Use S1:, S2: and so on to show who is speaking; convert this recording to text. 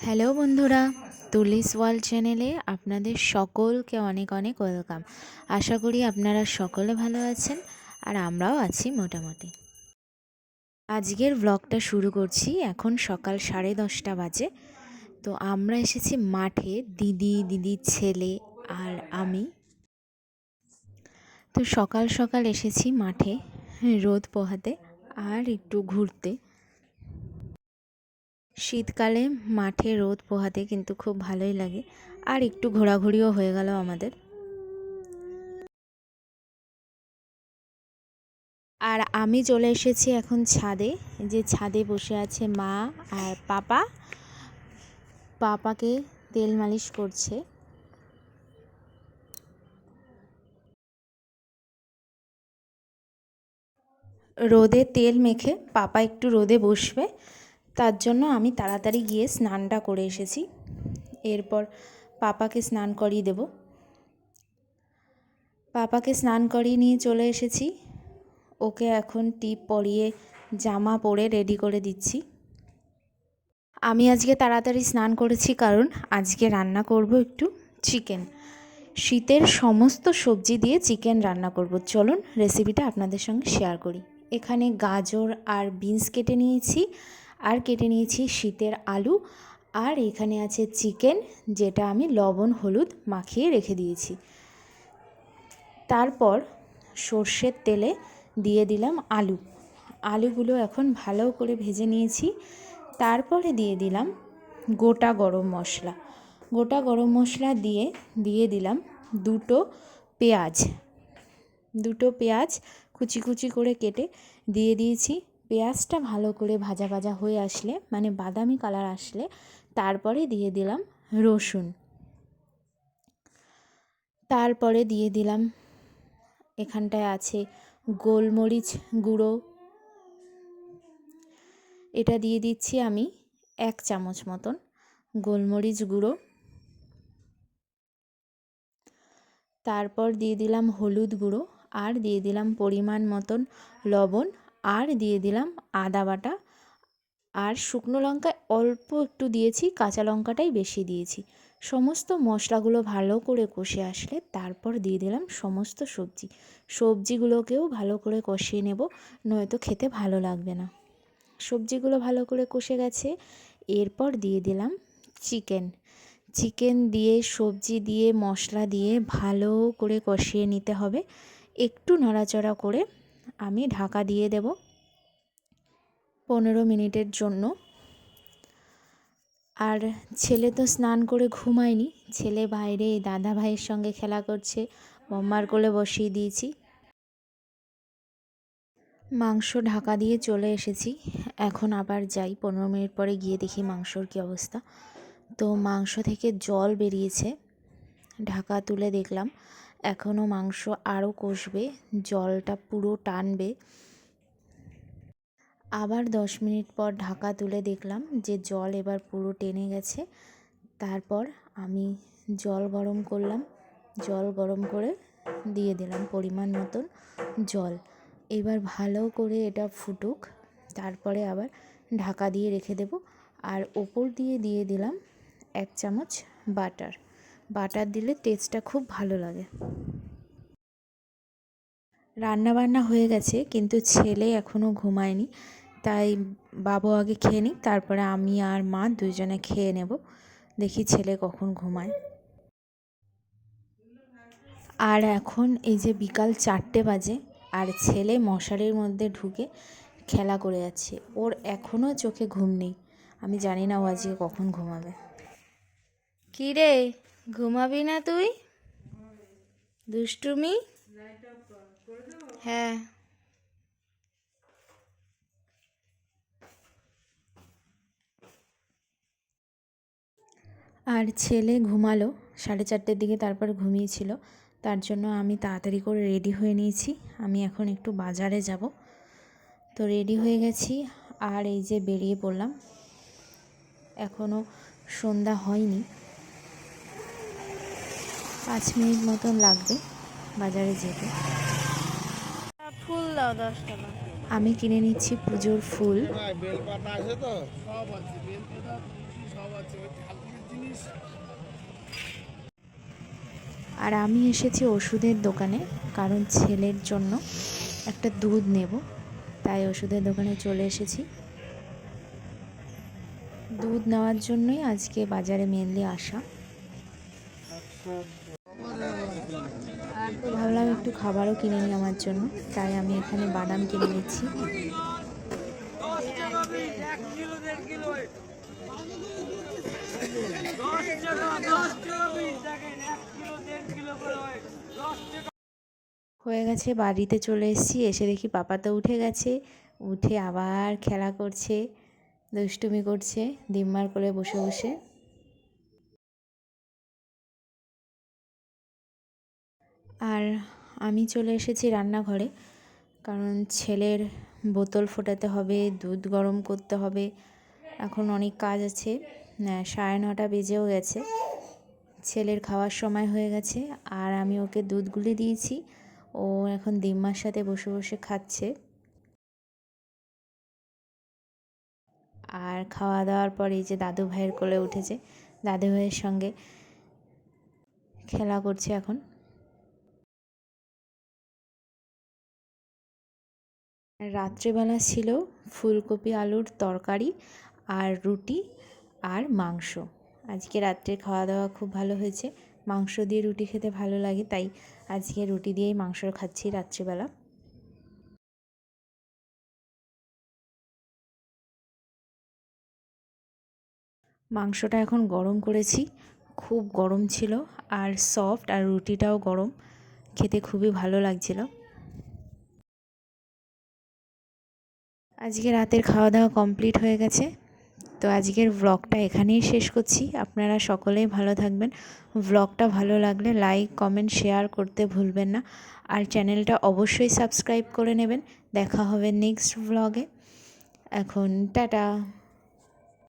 S1: Hello বন্ধুরা, তুলিস world চ্যানেলে আপনাদের সকলকে অনেক অনেক ওয়েলকাম। আশা করি আপনারা সকলে ভালো আছেন আর আমরাও আছি মোটামুটি। আজকের ব্লগটা শুরু করছি এখন সকাল সাড়ে দশটা বাজে। তো আমরা এসেছি মাঠে, দিদি, দিদির ছেলে আর আমি। তো সকাল সকাল এসেছি মাঠে রোদ পোহাতে আর একটু ঘুরতে। শীতকালে মাঠে রোদ পোহাতে কিন্তু খুব ভালোই লাগে। আর একটু ঘোরাঘুরিও হয়ে গেল আমাদের। আর আমি চলে এসেছি এখন ছাদে। যে ছাদে বসে আছে মা আর পাপা। পাপাকে তেল মালিশ করছে। রোদে তেল মেখে পাপা একটু রোদে বসবে। তার জন্য আমি তাড়াতাড়ি গিয়ে স্নানটা করে এসেছি। এরপর পাপাকে স্নান করিয়ে দেব। পাপাকে স্নান করিয়ে নিয়ে চলে এসেছি। ওকে এখন টিপ পরিয়ে জামা পরে রেডি করে দিচ্ছি। আমি আজকে তাড়াতাড়ি স্নান করেছি কারণ আজকে রান্না করব একটু চিকেন। শীতের সমস্ত সবজি দিয়ে চিকেন রান্না করব। চলুন রেসিপিটা আপনাদের সঙ্গে শেয়ার করি। এখানে গাজর আর বিনস কেটে নিয়েছি। আর কেটে নিয়েছি শীতের আলু। আর এখানে আছে চিকেন, যেটা আমি লবণ, হলুদ মাখিয়ে রেখে দিয়েছি। তারপর সর্ষের তেলে দিয়ে দিলাম আলু। আলুগুলো এখন ভালো করে ভেজে নিয়েছি। তারপরে দিয়ে দিলাম গোটা গরম মশলা। গোটা গরম মশলা দিয়ে দিয়ে দিলাম দুটো পেঁয়াজ। দুটো পেঁয়াজ কুচি কুচি করে কেটে দিয়ে দিয়েছি। পেঁয়াজটা ভালো করে ভাজা ভাজা হয়ে আসলে মানে বাদামি কালার আসলে, তারপরে দিয়ে দিলাম রসুন। তারপরে দিয়ে দিলাম, এখানটায় আছে গোলমরিচ গুঁড়ো। এটা দিয়ে দিচ্ছি আমি এক চামচ মতন গোলমরিচ গুঁড়ো। তারপর দিয়ে দিলাম হলুদ গুঁড়ো আর দিয়ে দিলাম পরিমাণ মতন লবণ আর দিয়ে দিলাম আদা বাটা। আর শুকনো লঙ্কা অল্প একটু দিয়েছি, কাঁচা লঙ্কাটাই বেশি দিয়েছি। সমস্ত মশলাগুলো ভালো করে কষে আসলে তারপর দিয়ে দিলাম সমস্ত সবজি। সবজিগুলোকেও ভালো করে কষিয়ে নেব, নয়তো খেতে ভালো লাগবে না। সবজিগুলো ভালো করে কষে গেছে, এরপর দিয়ে দিলাম চিকেন। চিকেন দিয়ে, সবজি দিয়ে, মশলা দিয়ে ভালো করে কষিয়ে নিতে হবে। একটু নড়াচড়া করে আমি ঢাকা দিয়ে দেব পনেরো মিনিটের জন্য। আর ছেলে তো স্নান করে ঘুমায়নি, ছেলে বাইরে দাদা ভাইয়ের সঙ্গে খেলা করছে, বম্মার কোলে বসিয়ে দিয়েছি। মাংস ঢাকা দিয়ে চলে এসেছি, এখন আবার যাই। পনেরো মিনিট পরে গিয়ে দেখি মাংসর কী অবস্থা। তো মাংস থেকে জল বেরিয়েছে, ঢাকা তুলে দেখলাম। এখনও মাংস আরও কষবে, জলটা পুরো টানবে। আবার দশ মিনিট পর ঢাকা তুলে দেখলাম যে জল এবার পুরো টেনে গেছে। তারপর আমি জল গরম করলাম, জল গরম করে দিয়ে দিলাম পরিমাণ মতন জল। এবার ভালো করে এটা ফুটুক, তারপরে আবার ঢাকা দিয়ে রেখে দেব। আর ওপর দিয়ে দিয়ে দিলাম এক চামচ বাটার। বাটার দিলে টেস্টটা খুব ভালো লাগে। রান্না বান্না হয়ে গেছে, কিন্তু ছেলে এখনও ঘুমায়নি। তাই বাবু আগে খেয়ে নিক, তারপরে আমি আর মা দুজনে খেয়ে নেব। দেখি ছেলে কখন ঘুমায়। আর এখন এই যে বিকাল চারটে বাজে, আর ছেলে মশারির মধ্যে ঢুকে খেলা করে যাচ্ছে। ওর এখনও চোখে ঘুম নেই। আমি জানি না ও আজকে কখন ঘুমাবে। কী রে ঘুমাবি না তুই? দুষ্টুমি? হ্যাঁ। আর ছেলে ঘুমালো, সাড়ে চারটের দিকে তারপর ঘুমিয়েছিল। তার জন্য আমি তাড়াতাড়ি করে রেডি হয়ে নিয়েছি। আমি এখন একটু বাজারে যাব। তো রেডি হয়ে গেছি, আর এই যে বেরিয়ে পড়লাম। এখনও সন্ধ্যা হয়নি। পাঁচ মিনিট মতন লাগবে বাজারে যেতে।
S2: ফুল দাও দশ টাকা।
S1: আমি কিনে নিচ্ছি পুজোর ফুল।
S3: সব আছে ওই ঠাকুরের জিনিস।
S1: আর আমি এসেছি ওষুধের দোকানে কারণ ছেলের জন্য একটা দুধ নেব তাই ওষুধের দোকানে চলে এসেছি। দুধ নেওয়ার জন্যই আজকে বাজারে মেনলি আসা। তো ভাবলাম একটু খাবারও কিনে নিই আমার জন্য, তাই আমি এখানে বাদাম কিনে নিচ্ছি। হয়ে গেছে, বাড়িতে চলে এসেছি, এসে দেখি পাপা তো উঠে গেছে, উঠে আবার খেলা করছে, দুষ্টুমি করছে দিম্মার কোলে বসে বসে। আর আমি চলে এসেছি রান্নাঘরে। কারণ ছেলের বোতল ফোটাতে হবে, দুধ গরম করতে হবে। এখন অনেক কাজ আছে। সাড়ে নটা বেজেও গেছে। ছেলের খাওয়ার সময় হয়ে গেছে আর আমি ওকে দুধ গুলে দিয়েছি। ও এখন দিম্মার সাথে বসে বসে খাচ্ছে। আর খাওয়া দাওয়ার পর এই যে দাদু ভাইয়ের কোলে উঠেছে দাদু ভাইয়ের সঙ্গে খেলা করছে এখন। রাত্রেবেলা ছিল ফুলকপি আলুর তরকারি আর রুটি আর মাংস। আজকে রাত্রে খাওয়া দাওয়া খুব ভালো হয়েছে। মাংস দিয়ে রুটি খেতে ভালো লাগে, তাই আজকে রুটি দিয়েই মাংস খাচ্ছি রাত্রিবেলা। মাংসটা এখন গরম করেছি। খুব গরম ছিল আর সফট আর রুটিটাও গরম। খেতে খুবই ভালো লাগছিল। আজকে রাতের খাওয়া দাওয়া কমপ্লিট হয়ে গেছে। তো আজকের ব্লগটা এখানেই শেষ করছি। আপনারা সকলেই ভালো থাকবেন। ব্লগটা ভালো লাগলে লাইক কমেন্ট শেয়ার করতে ভুলবেন না। আর চ্যানেলটা অবশ্যই সাবস্ক্রাইব করে নেবেন। দেখা হবে নেক্সট ব্লগে এখন টাটা!